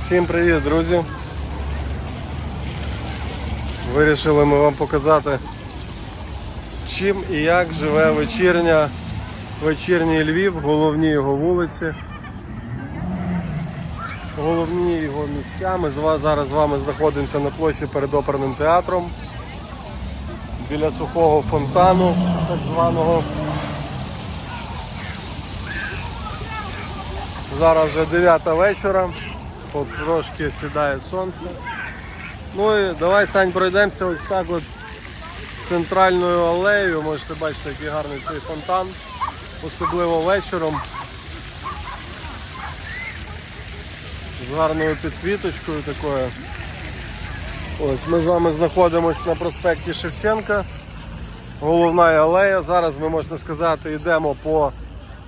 Всім привіт, друзі! Вирішили ми вам показати, чим і як живе вечірня, вечірній Львів, головні його вулиці, головні його місця. Ми зараз з вами знаходимося на площі перед оперним театром біля сухого фонтану, так званого. Зараз вже 9 вечора, от трошки сідає сонце. Ну і давай, Сань, пройдемося ось так от центральною алеєю. Можете бачити, який гарний цей фонтан, особливо вечором. З гарною підсвіточкою такою. Ось ми з вами знаходимося на проспекті Шевченка. Головна алея. Зараз ми можна сказати йдемо по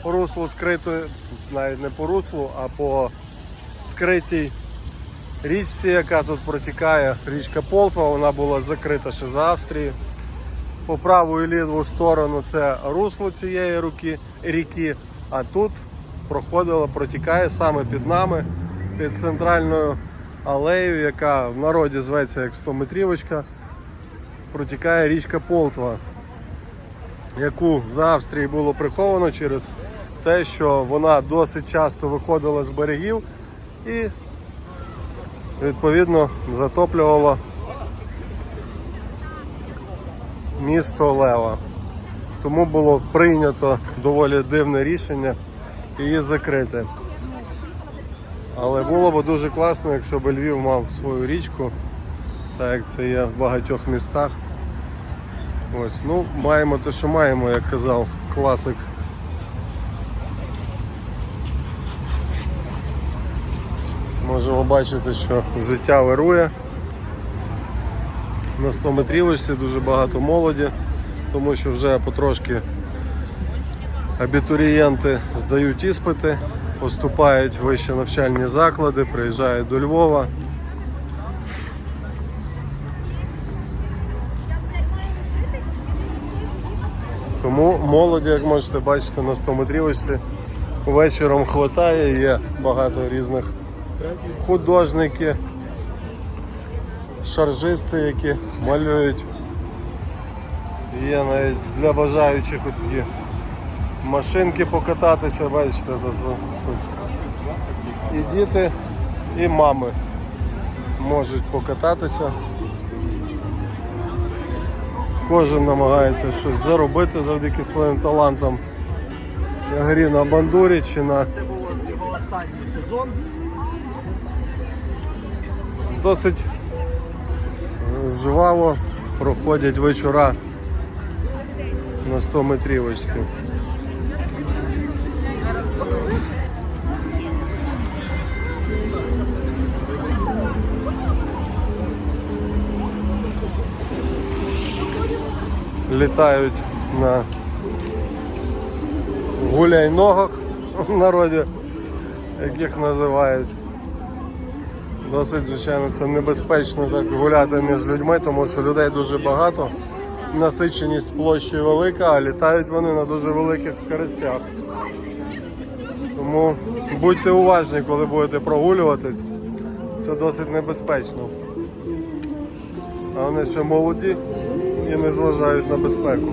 руслу скритої, навіть не по руслу, а по скритій річці, яка тут протікає, річка Полтва, вона була закрита ще з Австрії. По праву і ліву сторону це русло цієї руки, ріки, а тут проходила, протікає саме під нами, під центральною алеєю, яка в народі зветься як 100-метрівочка, протікає річка Полтва яку з Австрії було приховано через те, що вона досить часто виходила з берегів і відповідно затоплювала місто Лева. Тому було прийнято доволі дивне рішення її закрити. Але було б дуже класно, якщо б Львів мав свою річку, так як це є в багатьох містах. Ось, ну, маємо те, що маємо, як казав класик. Можемо бачити, що життя вирує. На 100 метрівочці дуже багато молоді, тому що вже потрошки абітурієнти здають іспити, поступають в вищі навчальні заклади, приїжджають до Львова. Тому молоді, як можете бачити, на 100 метрівочці вечором хватає, є багато різних художників, шаржисти, які малюють. Є навіть для бажаючих такі машинки покататися, бачите, тобто тут і діти, і мами можуть покататися. Кожен намагається щось заробити завдяки своїм талантам. Я грі на бандурі чи на досить жваво проходять вечора на 100 метрівочці. Літають на гуляй-ногах в народі, яких називають. Досить, звичайно, це небезпечно так гуляти між людьми, тому що людей дуже багато. Насиченість площі велика, а літають вони на дуже великих скоростях. Тому будьте уважні, коли будете прогулюватись. Це досить небезпечно. А вони ще молоді і не зважають на безпеку.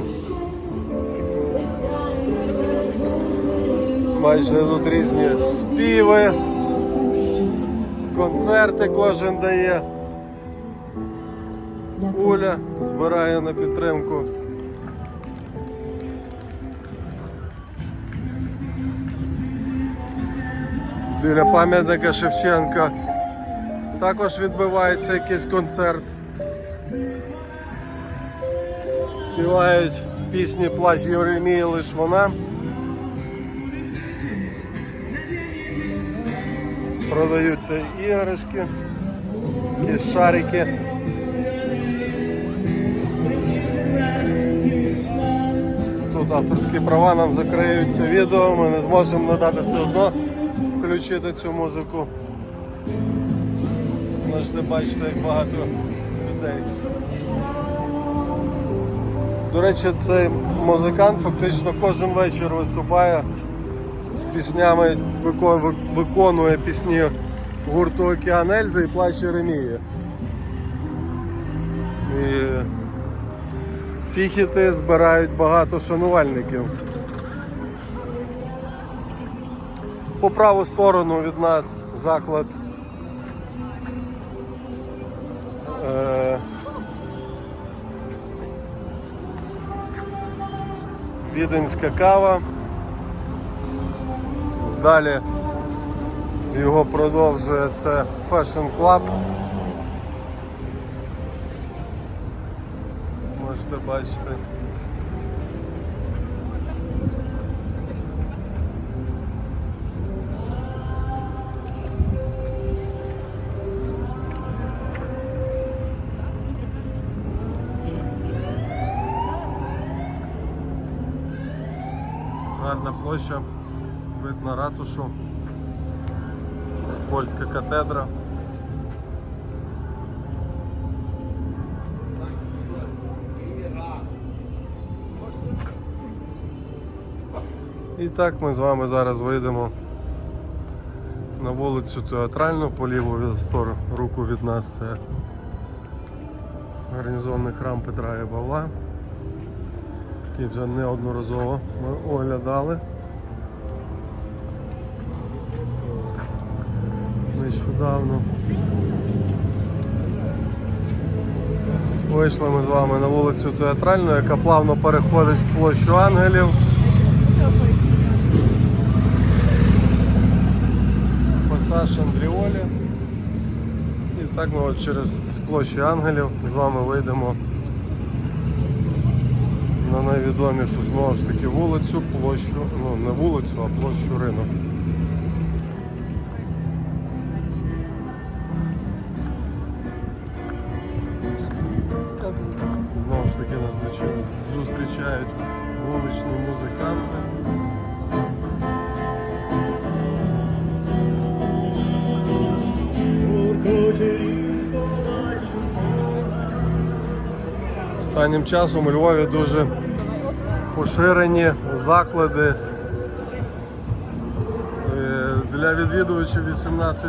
Бачите, тут різні співи концерти кожен дає. Уля збирає на підтримку. Біля пам'ятника Шевченка також відбувається якийсь концерт. Співають пісні Плач Євремії лиш вона. Продаються іграшки, якісь шарики. Тут авторські права нам закриють це відео, ми не зможемо надати все одно включити цю музику. Можете бачити, як багато людей. До речі, цей музикант фактично кожен вечір виступає з піснями, виконує пісні гурту Океан Ельзи і плащ Єремії. І ці хіти збирають багато шанувальників. По праву сторону від нас заклад е, Віденська кава. Далі його продовжує це Fashion Club. Можете бачити. Гарна площа, вид на ратушу, польська катедра. І так ми з вами зараз вийдемо на вулицю Театральну, по ліву сторону руку від нас це гарнізонний храм Петра і Павла, який вже неодноразово ми оглядали. Нещодавно. Вийшли ми з вами на вулицю Театральну, яка плавно переходить в площу ангелів. Пасаж Андріолі. І так ми от через з площі ангелів з вами вийдемо на найвідомішу знову ж таки вулицю, площу, ну не вулицю, а площу ринок. Вуличні музиканти. Останнім часом у Львові дуже поширені заклади е, для відвідувачів 18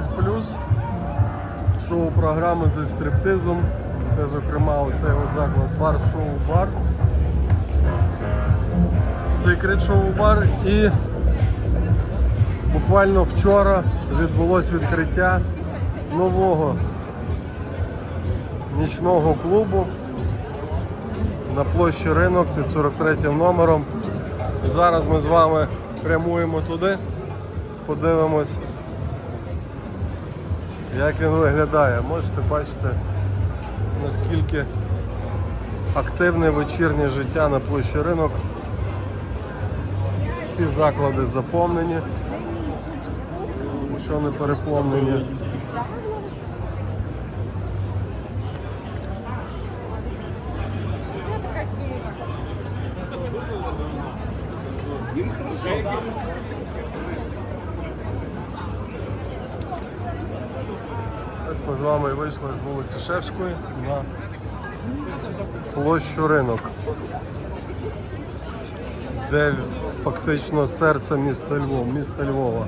шоу-програми зі стриптизом. Це, зокрема, оцей от заклад бар Секрет шоу бар і буквально вчора відбулось відкриття нового нічного клубу на площі ринок під 43 номером. Зараз ми з вами прямуємо туди, подивимось, як він виглядає. Можете бачити, наскільки активне вечірнє життя на площі ринок. Всі заклади заповнені, що не переповнені. Ось ми з вами вийшли з вулиці Шевської на площу ринок, де фактично серце міста Львова, міста Львова.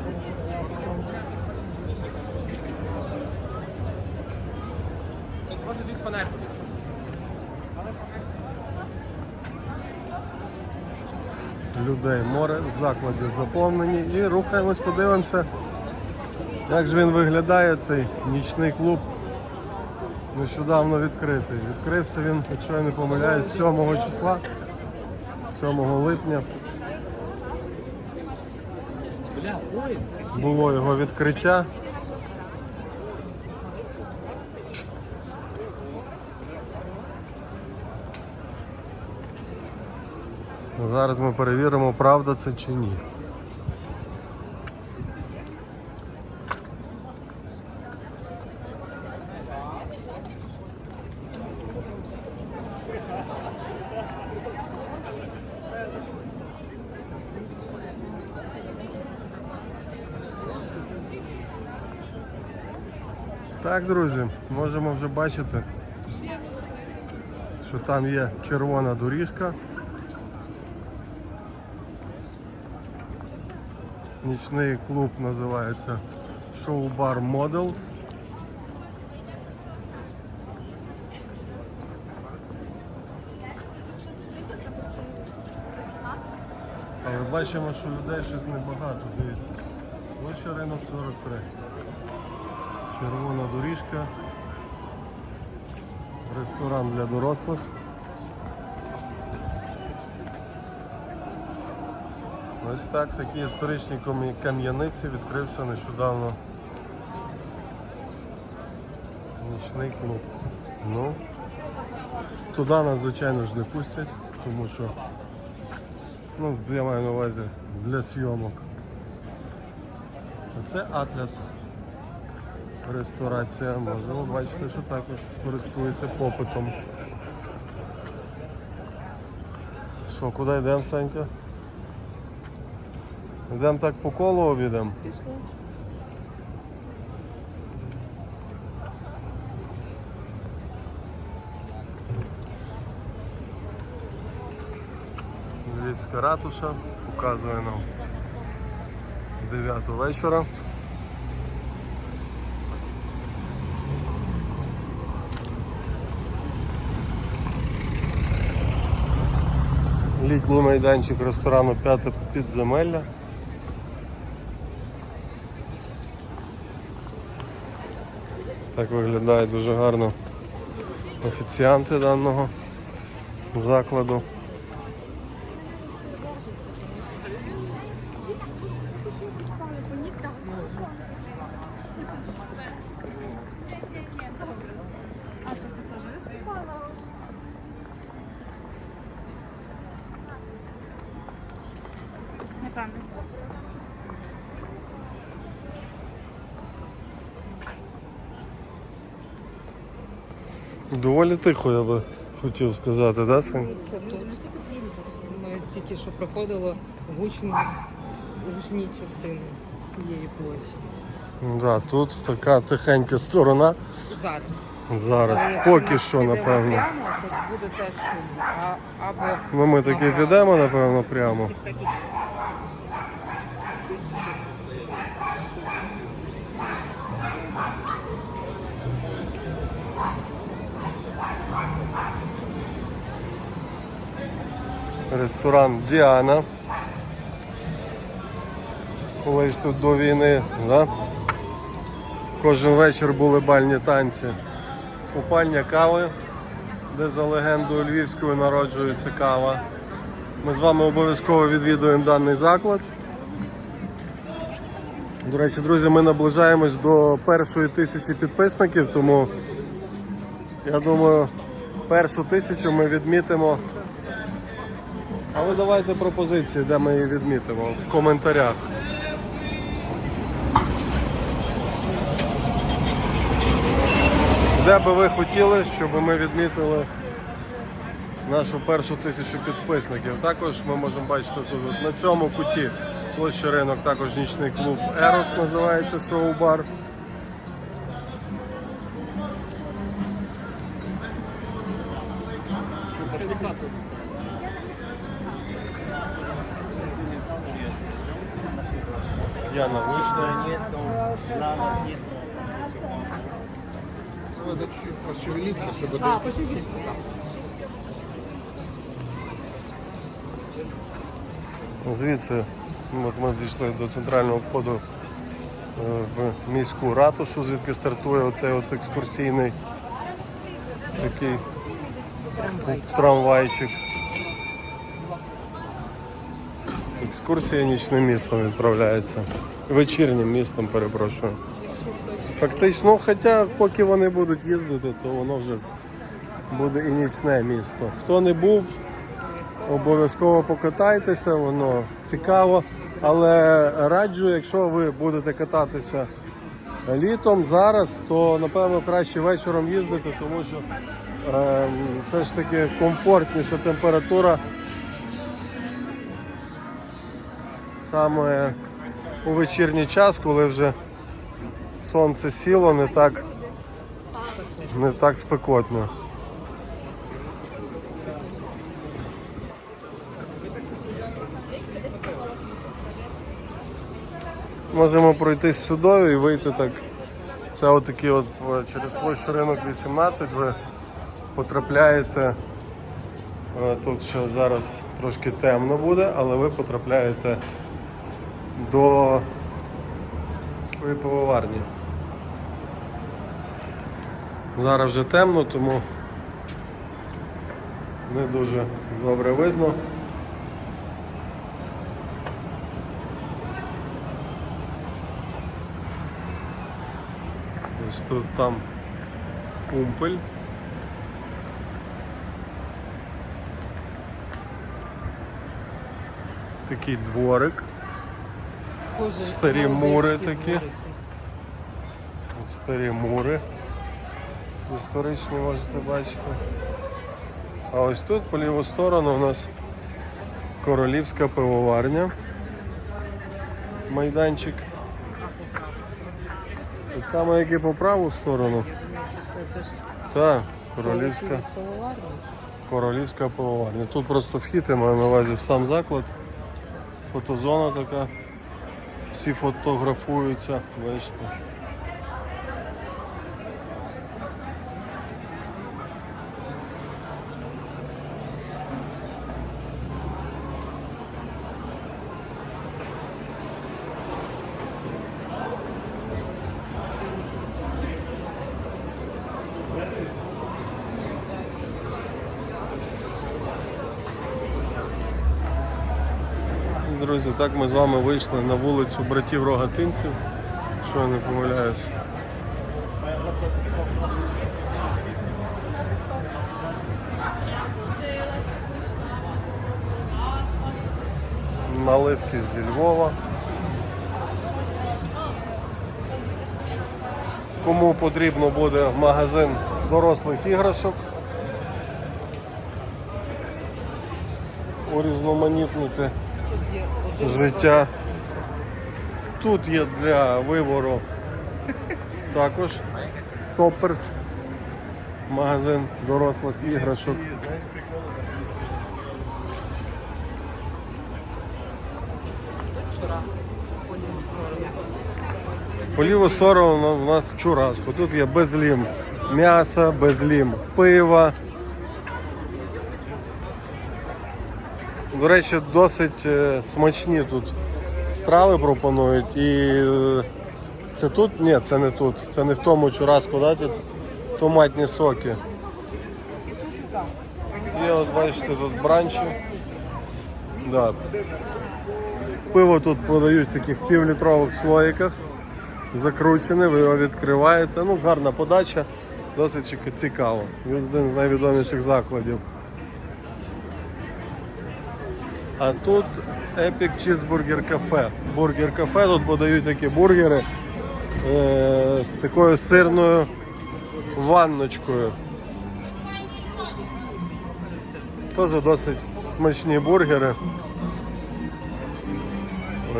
Людей море, заклади заповнені і рухаємось, подивимося, як же він виглядає, цей нічний клуб. Нещодавно відкритий. Відкрився він, якщо я не помиляюсь, 7 числа, 7 липня. Було його відкриття. Зараз ми перевіримо, правда це чи ні. Так, друзі, можемо вже бачити, що там є червона доріжка. Нічний клуб називається шоу-бар Models. Але бачимо, що людей щось небагато, дивіться. Площа ринок 43. Червона доріжка. Ресторан для дорослих. Ось так, такі історичні кам'яниці відкрився нещодавно. Нічний клуб. Ну, туди нас, звичайно ж, не пустять, тому що, ну, я маю на увазі для зйомок. А це Атлас. Ресторація. Можемо бачити, що також користується попитом. Що, куди йдемо, Санька? Йдемо так по колу обійдемо. Пішли. Львівська ратуша показує нам 9 вечора. Літній майданчик ресторану П'яте підземелля. Ось Так виглядає дуже гарно офіціанти даного закладу. Напевно. Доволі тихо, я би хотів сказати, да, Сань? Це тут. Ми тільки що проходило гучну, гучні частини цієї площі. Да, тут така тихенька сторона. Зараз. Зараз Але якщо поки ми що, підемо напевно. Прямо, то буде теж шумно. А, або Ну ми таки ага. підемо, напевно, прямо. Так і- Ресторан Діана. Колись тут до війни, да? Кожен вечір були бальні танці. Купальня кави, де за легендою львівською народжується кава. Ми з вами обов'язково відвідуємо даний заклад. До речі, друзі, ми наближаємось до першої тисячі підписників, тому я думаю, першу тисячу ми відмітимо. А ви давайте пропозиції, де ми її відмітимо в коментарях. Де би ви хотіли, щоб ми відмітили нашу першу тисячу підписників. Також ми можемо бачити тут на цьому куті площі ринок, також нічний клуб Ерос називається шоу-бар. Яна вийшла. Надо чуть пошевелиться, чтобы А, пошли. Звідси от ми дійшли до центрального входу е, в міську ратушу, звідки стартує оцей от екскурсійний такий трамвайчик. Екскурсія нічним містом відправляється. Вечірнім містом, перепрошую. Фактично, хоча поки вони будуть їздити, то воно вже буде і нічне місто. Хто не був, Обов'язково покатайтеся, воно цікаво. Але раджу, якщо ви будете кататися літом зараз, то напевно краще вечором їздити, тому що е, все ж таки комфортніша температура саме у вечірній час, коли вже сонце сіло, не так, не так спекотно. можемо пройтись сюди і вийти так. Це отакі от через площу ринок 18 ви потрапляєте. е, Тут ще зараз трошки темно буде, але ви потрапляєте до своєї пивоварні. Зараз вже темно, тому не дуже добре видно. Ось тут там пумпель. Такий дворик. Схоже, Старі мури такі. Старі мури. Історичні можете бачити. А ось тут по ліву сторону у нас королівська пивоварня. Майданчик. Так само, як і по праву сторону. Так, королівська, пивоварня. королівська пивоварня. Тут просто вхід, я маю на увазі в сам заклад. Фотозона така. Всі фотографуються, бачите. Друзі, так ми з вами вийшли на вулицю братів Рогатинців, що я не помиляюсь. Наливки зі Львова. Кому потрібно буде магазин дорослих іграшок, урізноманітнити життя. Тут є для вибору також Топперс, магазин дорослих іграшок. По ліву сторону. У нас чураско. Тут є безлім м'яса, безлім пива. До речі, досить е, смачні тут страви пропонують. І е, це тут? Ні, це не тут. Це не в тому чураску, да? тут томатні соки. Є, от бачите, тут бранчі. Да. Пиво тут подають в таких півлітрових слоїках закручене, ви його відкриваєте. Ну, гарна подача, досить цікаво. Він один з найвідоміших закладів. А тут Epic Cheeseburger Cafe. Бургер кафе, тут подають такі бургери е, з такою сирною ванночкою. Теж досить смачні бургери.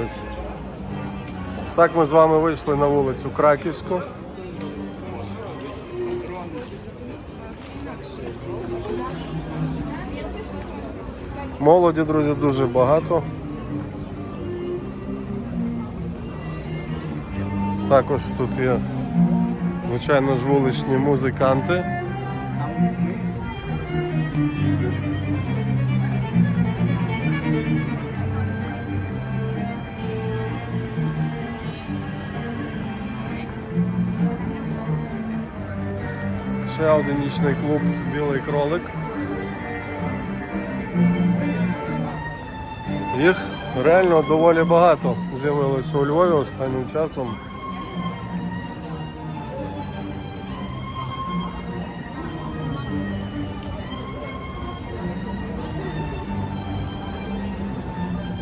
Ось. Так ми з вами вийшли на вулицю Краківську. Молоді, друзі, дуже багато. Також тут є, звичайно ж, вуличні музиканти. Ще один нічний клуб Білий кролик. Їх реально доволі багато з'явилося у Львові останнім часом.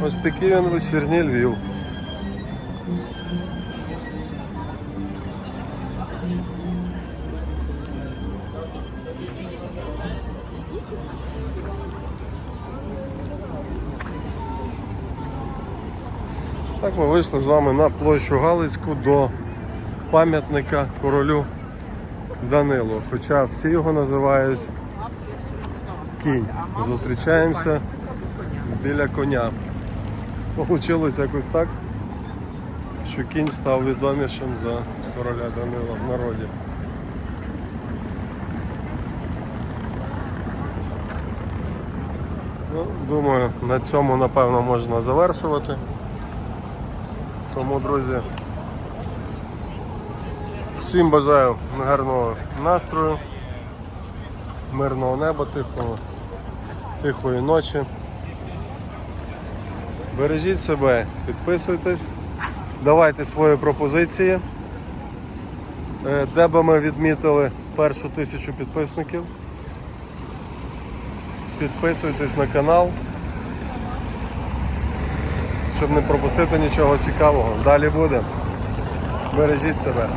Ось такий він вечірній Львів. Так ми вийшли з вами на площу Галицьку до пам'ятника королю Данилу. Хоча всі його називають кінь. Зустрічаємося біля коня. Получилось якось так, що кінь став відомішим за короля Данила в народі. Ну, думаю, на цьому напевно можна завершувати. Тому, друзі, всім бажаю гарного настрою, мирного неба, тихого, тихої ночі. Бережіть себе, підписуйтесь, давайте свої пропозиції, Е, де би ми відмітили першу тисячу підписників. Підписуйтесь на канал, щоб не пропустити нічого цікавого. Далі буде. Бережіть себе.